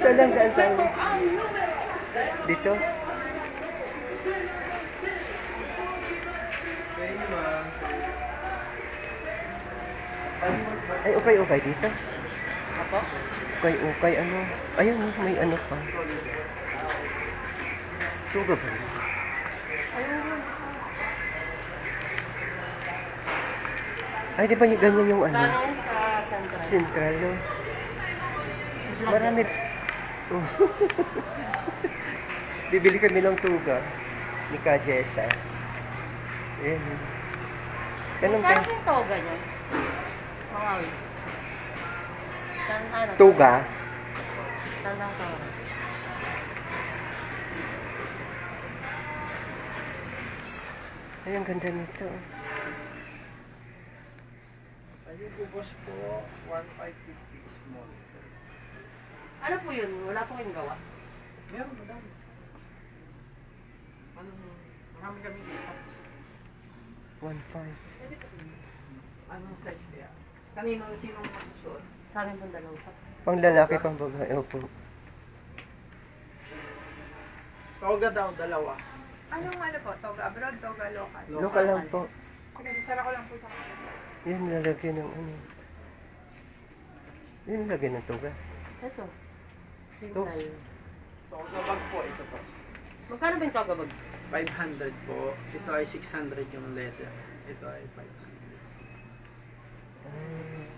Saan lang daan tayo? Dito? Ay, ukay-ukay dito. Apo? Ukay-ukay, ano? Ayun, may ano pa. Suga ba? Ay, di ba ganyan yung ano? Sa Central? Central, no? Marami. Oh. Bibili kami ng tuga ni Ka Jessa. Ayan. Ganun tayo. yung toga niya? Mangawi. Tuga? Saan lang toga? Ay, ang ganda nito. Ayun po boss po, 1,550 small. Ano po yun? Wala po kayong gawa? Meron, madami. Anong, marami kami stock. 1.5. Anong size kaya? Kanino, sinong magsusuot? Sa amin pong dalawa pa. Pang lalaki, pang babae. Opo. Toga daw, dalawa. Anong ano po? Toga abroad, toga local? Local lang po. Pinagsasara ko lang po sa kanila. Yan, lalagyan ng ano. Yan, lalagyan ng tuga. Ito. Ito. Simple. Toga bag po, ito po. Magkano ba yung toga bag? 500 po. Ito ay 600 yung letter. Ito ay 500. Ah.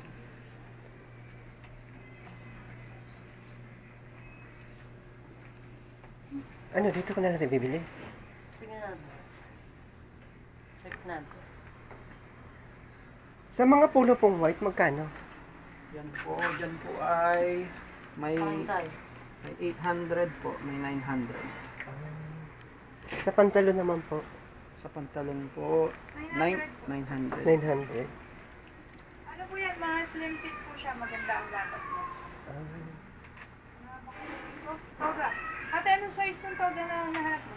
Ano, dito ko na natin bibili? Tingnan natin. Check natin. Sa mga pulo pong white, magkano? Yan po, dyan po ay may, may 800 po, may 900. Sa pantalo naman po, Sa pantalon po, 9, 900. 900. Ano po yan? Mga slim fit po siya. Maganda ang lapat mo. Ah. Oh, toga. Ate, anong size ng toga na nahanap mo?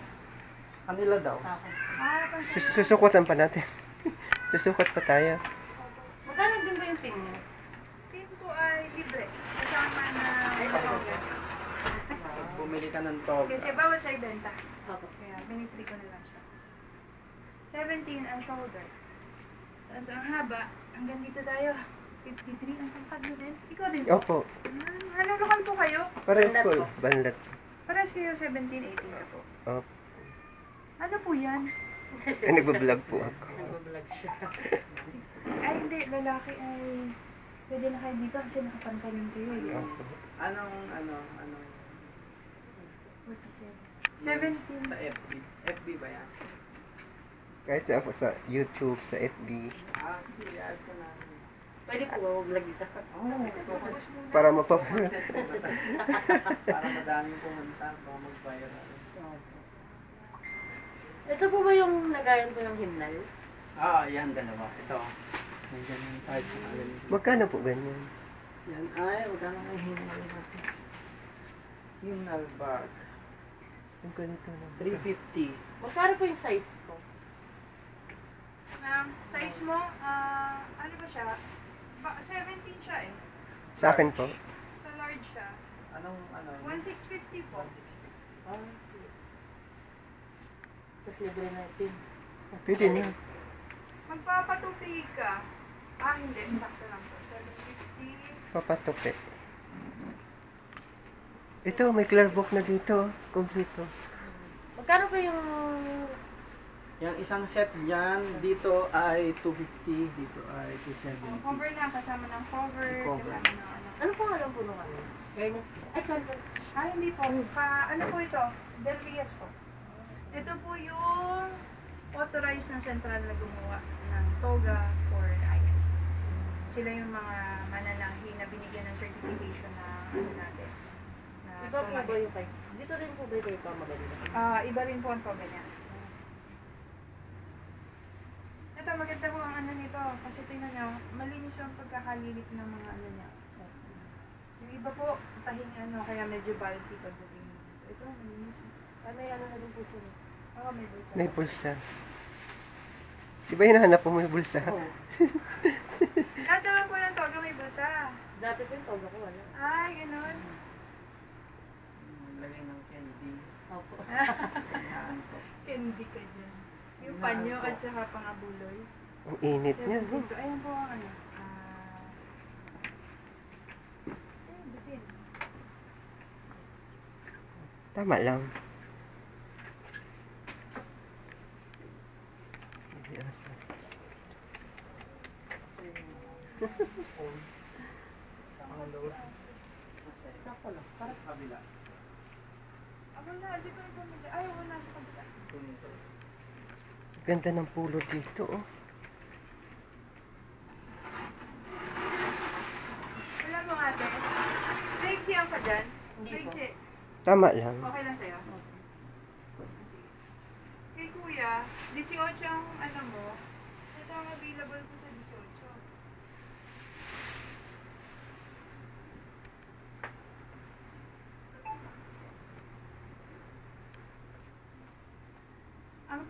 Kanila daw. Mahanap ang Sus- Susukutan pa natin. Susukat pa tayo. Magkano din ba yung pin niya? Pin po ay libre. Kasama na toga. Bumili ka ng toga. Kasi bawal siya ibenta. Opo. Kaya binipili ko na lang siya. 17 ang shoulder. Tapos ang haba, hanggang dito tayo. 53 ang tangkad mo din. Ikaw din po. Opo. Ah, anong lukan po kayo? Parehas Banlat po. Banlat. Parehas kayo 17, 18 na po. Opo. Ano po yan? Eh, nagbablog po ako. Nagbablog siya. Ay, hindi. Lalaki ay... Pwede na kayo dito kasi nakapantalon kayo eh. Opo. Anong, ano, anong, 47. sa 17. FB? FB ba yan? Kahit sa, sa YouTube, sa FB, Ah, sige, i-add ko na. Pwede po ba mag-vlog dito? Oo, para mapap... para madaming pumunta, baka mag-viral. Ito po ba yung nagayan po ng himnal? Ah, yan, dalawa. Ito. Nandiyan yung type sa alin. Magkano po ganyan? Yan ay, magkano nga hinal natin? Hinal bag. Ang ganito na. 350. Magkano po yung size ko? Um, size mo, ah, ano ba siya? Ba, 17 siya eh. Sa akin po. Sa large siya. Anong, ano? 1650 po. Ah, Tapos libre natin. Pwede na. Magpapatupig ka. Ah, hindi. Sakto lang po. 750. Papatupi. Ito, may clear book na dito. Kompleto. Magkano po yung... Yung isang set dyan, dito ay 250, dito ay Ang 270. cover na, kasama ng cover, Cover. kasama ng ano. Ano po alam po nung ano? Ganyan. Ay, sorry. sorry. Ah, hindi po. Pa, ano po ito? Del Rias po. Ito po yung authorized ng central na gumawa ng toga. Sila yung mga mananahi na binigyan ng certification na ano natin. Na Iba po ba yung kay... Dito din po ba yung kay Pamaganda? Ah, iba rin po ang niya. Ito, maganda po ang ano nito. Kasi tingnan nyo, malinis yung pagkakalilit ng mga ano niya. Yung iba po, tahing ano, kaya medyo bulky pagdating. Ito, malinis. Ay, may ano na din po siya. Oo, may bulsa. May bulsa. Di ba hinahanap mo may bulsa? Oo. Lahat naman po ng toga may bulsa. Dati po yung toga ko wala. Ay, ganun. Lagay ng candy. Opo. Candy ka dyan. Yung panyo at saka pangabuloy. Ang init niya. no? Dito, ayan po ang ano. Ah... Bitin. Tama lang. Pangalawa. Sakto lang. Para Kabila. Ako na, dito yung pamilya. Ay, wala nasa kabila. Ganda ng pulo dito, oh. Alam mo ate, Trixie ang ka dyan? Hindi. Trixie, Tama lang. okay lang sa'yo? Sige. Kay kuya, 18 ang ano mo. Ito ang available ko sa 18.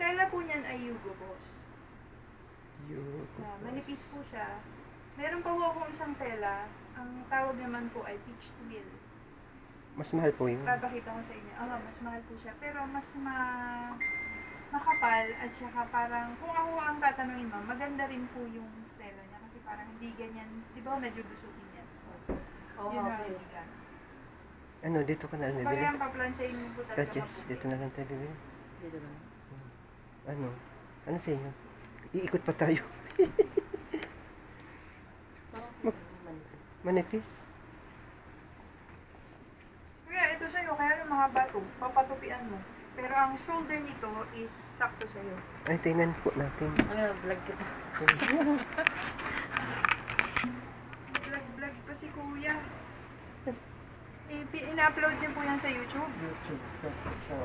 Ang tela po niyan ay Yugo Boss. Yun. Na manipis po siya. Meron pa po akong isang tela. Ang tawag naman po ay peach twill. Mas mahal po yun. Papakita ko sa inyo. Oo, mas mahal po siya. Pero mas ma makapal at saka parang kung ako ang tatanungin mo, maganda rin po yung tela niya kasi parang hindi ganyan, di ba medyo gusutin yan. Oo, Yun ang okay. hindi ka. Ano, dito ka na Pag bibili? yan paplansyahin mo po talaga mabuti. dito na lang tayo bibili. Dito lang. Ano? Ano sa inyo? Iikot pa tayo. Parang manipis. Kaya ito sa'yo, kaya yung mga bato, papatupian mo. Pero ang shoulder nito is sakto sa'yo. Ay, tingnan po natin. Ano, vlog kita. Vlog-vlog pa si kuya. I- In-upload niyo po yan sa YouTube. YouTube. So,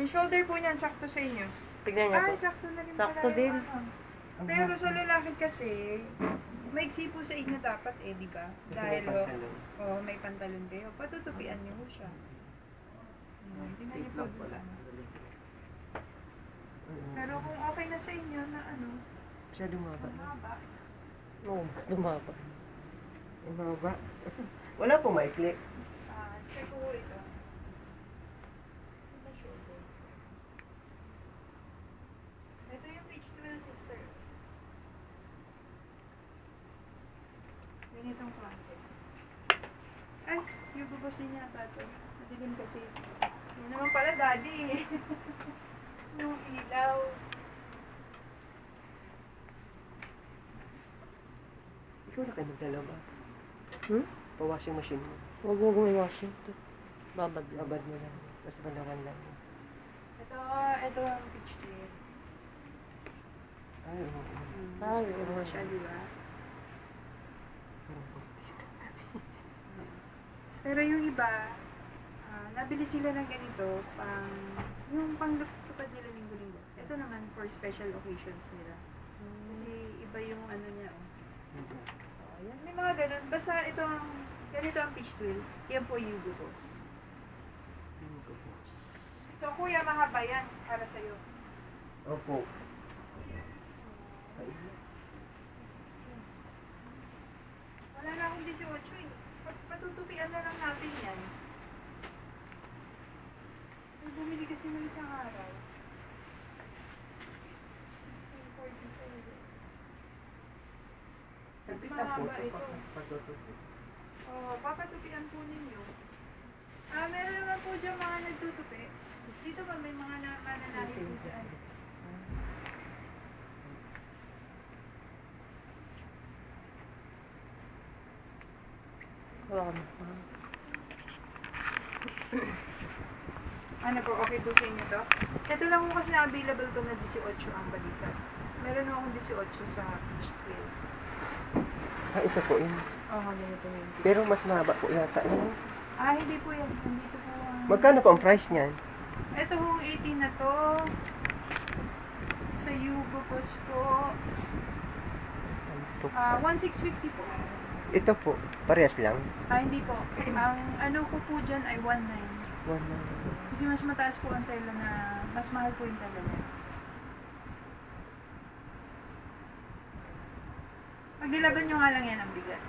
Yung shoulder po niyan, sakto sa inyo. Tignan niyo po. Ay, sakto na rin Sakto pala din. yung ano. Pero sa lalaki kasi, maiksi po sa inyo dapat eh, di ba? Dahil ho, oh, may pantalon kayo. Patutupian niyo siya. Hmm, niyo po dun sa ano. Pero kung okay na sa inyo na ano, Siya dumaba na. mahaba. Oo, lumaba. Ay, mababa. Wala po maikli. Ah, check ko. Ito shoulder. Ito yung peach twill sister. Ganitong klase. Ay, bubos din yata ito. Madilim kasi. Yan naman pala, daddy. yung ilaw. Ikaw na kayo magdalawa. Hmm? Pa-washing machine mo. Huwag mo gumawasin to. Babad lang. Abad mo lang. Tapos balawan lang. Ito, ito ang peach twill. Ay, oo. Ay, Ito oo. siya, di Pero yung iba, ah, nabili sila ng ganito, pang, yung pang tupad nila linggo-linggo. Ito naman for special occasions nila. Kasi iba yung ano niya, oh. Oh, yan. May mga ganun. Basta ito ang, ganito ang peach twill. Yan po yung Boss. So, kuya, mahaba yan para sa'yo. Opo. Wala na akong 18 eh. Pat- Patutupian na lang natin yan. Ay, bumili kasi ng isang araw. 1647. Mas mahaba ito. Oh, papatupian po ninyo. Ah, meron naman po dyan mga nagtutupi. Dito ba may mga na mananahi po dyan? Wala ka Ano po, okay po sa inyo to? Ito lang po kasi na available ko na 18 ang balikat. Meron akong 18 sa peach trail. Ah, ito po yun. Oo, oh, ganito yun. Pero mas mahaba po yata. Ano? Ah, hindi po yan. Nandito po ang... Magkano po ang price niyan? Ito hong 18 na to. Sa Yugo Boss po. Ah, 1650 po. Ito po, parehas lang. Ah, hindi po. Ang ano ko po dyan ay 19. One na. Kasi mas mataas po ang tela na, mas mahal po yung tela niya. Pag nilaban nyo nga lang yan ang bigat.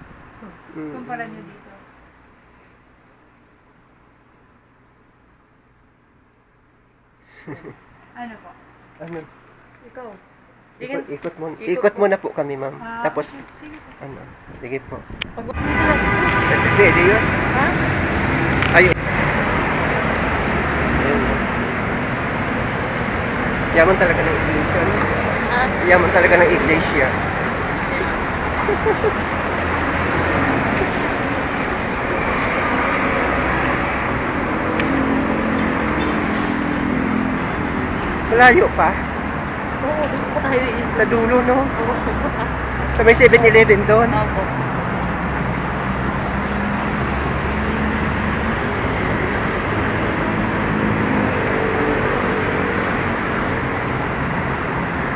Mm. Kumpara nyo dito. Ano po? Ano? Ikaw. Ikot, ikot mo. Ikot Ikot mo. mo na po kami, ma'am. Ah, Tapos. Sige ano? Sige po. Pwede yun? Ha? Ayun. Ayun. Yaman talaga ng iglesia. no? Ha? Yaman talaga ng iglesia. Malayo pa. Oo, dito tayo eh. Sa dulo, no? Oo. Sa may 7-Eleven doon. Opo.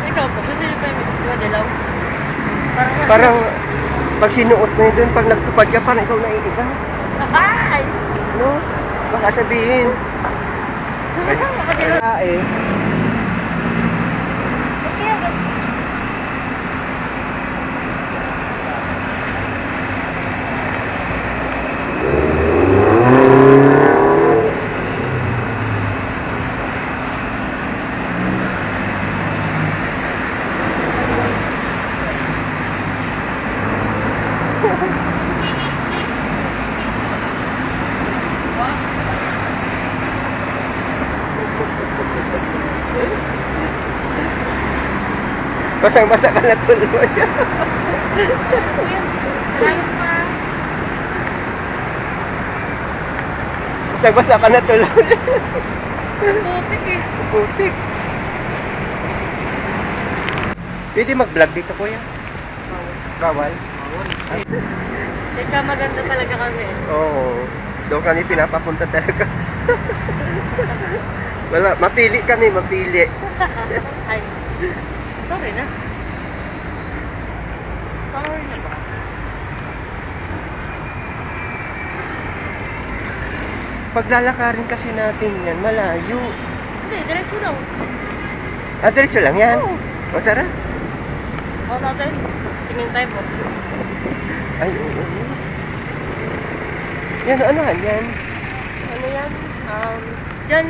Ikaw po, kasi yung may madilaw. Parang, Parang, pag sinuot mo yun doon, pag nagtupad ka, parang ikaw naiiba. Ay! No? Baka sabihin. Nakadilaw. Ah, eh. Kaya ba? Basang-basa ka na tuloy. Basang-basa ka na tuloy. Putik eh. Putik. Pwede mag-vlog dito, kuya? Bawal? Teka, maganda talaga kami. Oo. Doon kami pinapapunta talaga. Wala, mapili kami, mapili. Ay. Sorry na. Sorry na ba? Paglalakarin kasi natin yan, malayo. Hindi, diretso lang. Ah, diretso lang yan. Oo. O tara. Oo natin. Tingin tayo po. Ay, oo. Yan, ano yan? Ano yan? Um, dyan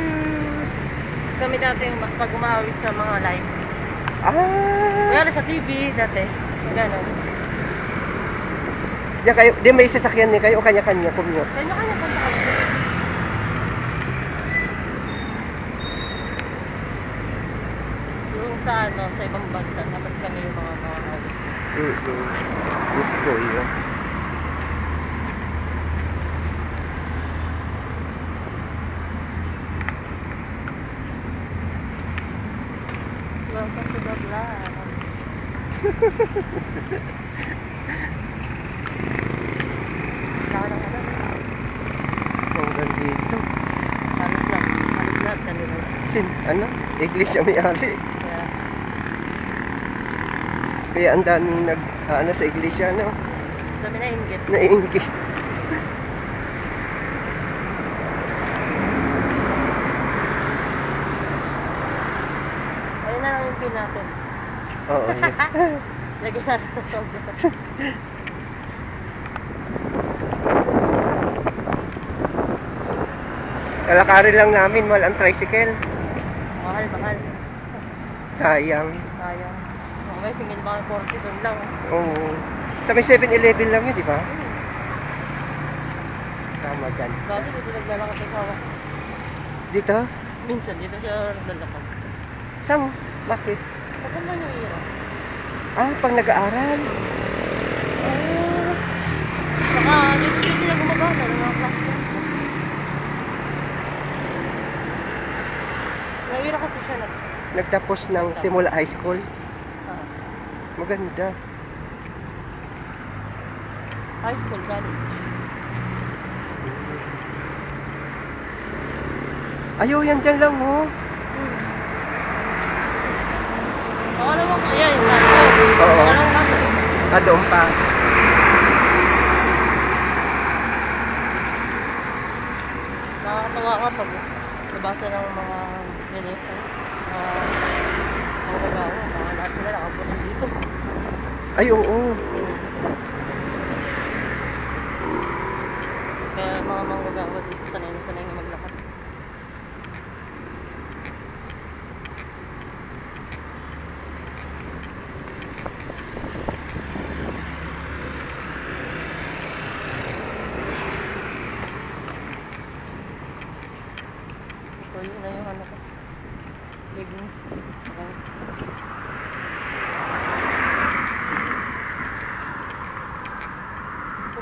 kami dati pag umawit sa mga live. Ah! Kaya sa TV dati. Ganon. Diyan kayo, di may sasakyan ni kayo o kanya-kanya commute. Kanya-kanya punta kami. Yung sa ano, sa ibang bansa, tapos kami yung mga mga Yes po, yun. Welcome to the vlog. Ano, Hanggang dito. halos lahat, halos lahat ano? Iglesia may-ari. Kaya, Kaya ang daming nag, ah, ano sa iglesia, no? dami na inggit. Naiinggi. Ayun na lang yung pin natin. Oo, yun. Lagyan natin sa sobra. Kalakarin lang namin, mahal ang tricycle. Mahal, mahal. Sayang. Sayang. Okay, singil mga 40 doon lang. Oo. Sa may 7-Eleven lang yun, di ba? Tama dyan. Dati dito naglalakad sa kawa. Dito? Minsan dito siya naglalakad. Saan? Bakit? Maganda niyo yun. Ah, pag nag-aaral. Ah. Saka dito din sila gumagana ng mga plastic. Nahira kasi siya nag... Nagtapos ng simula high school. Maganda. high school college. Ayaw, yan dyan lang, oh. Hmm. Baka naman kaya yung kaso. Oo. Ah, doon pa. Nakakatawa ka pag nabasa ng mga minister. Mga Ay, oo. oo. Kaya mga manggagawa dito, tanay na tanay mag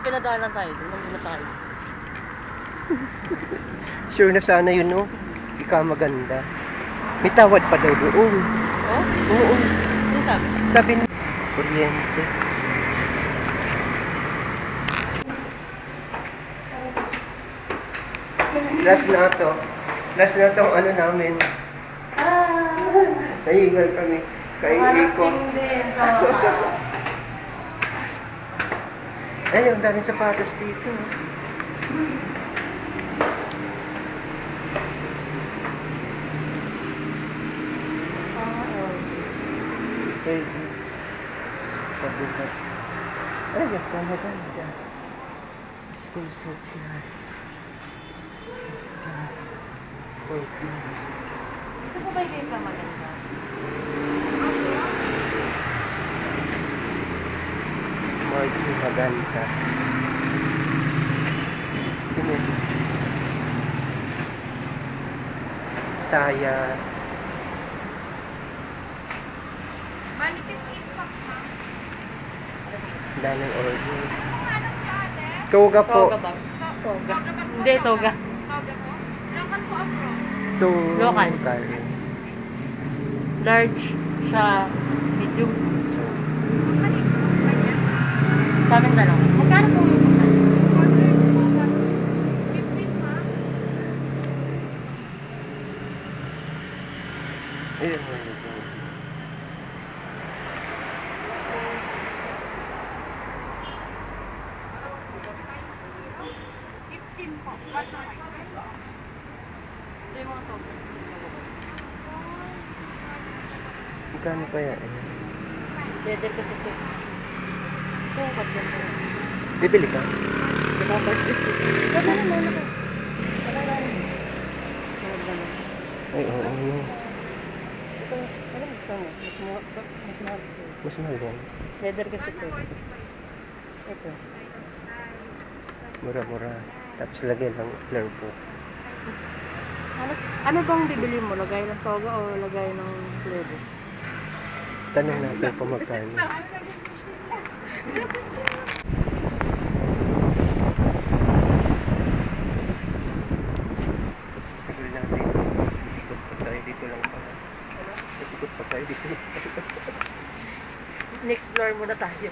Kung tayo, doon muna tayo. Sure na sana yun, no? Ika maganda. May tawad pa daw doon. Oh? Oo. Ano sabi? Sabi ni Kuryente. Last na to. Last na tong ano namin. Ah! Naiingal kami. Kay Iko. din. Ay, ang daming sapatos dito. Ladies. Sabi ko. Ay, ang maganda. School supply. Ito po ba yung ka Margie Maganda. Sino? Saya. Bali, 15 packs, ma'am. Daming order. Ano? Toga po. Toga ba? Toga Hindi, toga. Toga po. Local po afro. Toga. Local. Large siya. Medium. Mali. Amin dalawa. Magkano po yung Orders po. 15, ma'am. Ayun, ayun, ayun. Fifteen po. What na Ito ito. Ito yung katyan ko. Bibili ka? Dapat ito. Wala na, wala na. Wala na. Wala. Ay, oo. Ito, ano gusto mo? Mas mahal- mas mahal ito. Mas mahal yan. Leather kasi ito. Ito. Mura-mura. Tapos lagyan ng flare book. Ano, ano bang bibili mo? Lagay ng toga o lagay ng flebo? Tanong natin kung magkano. Tagal natin. Ikot pa dito lang pa. Ikot dito. Next floor muna tayo.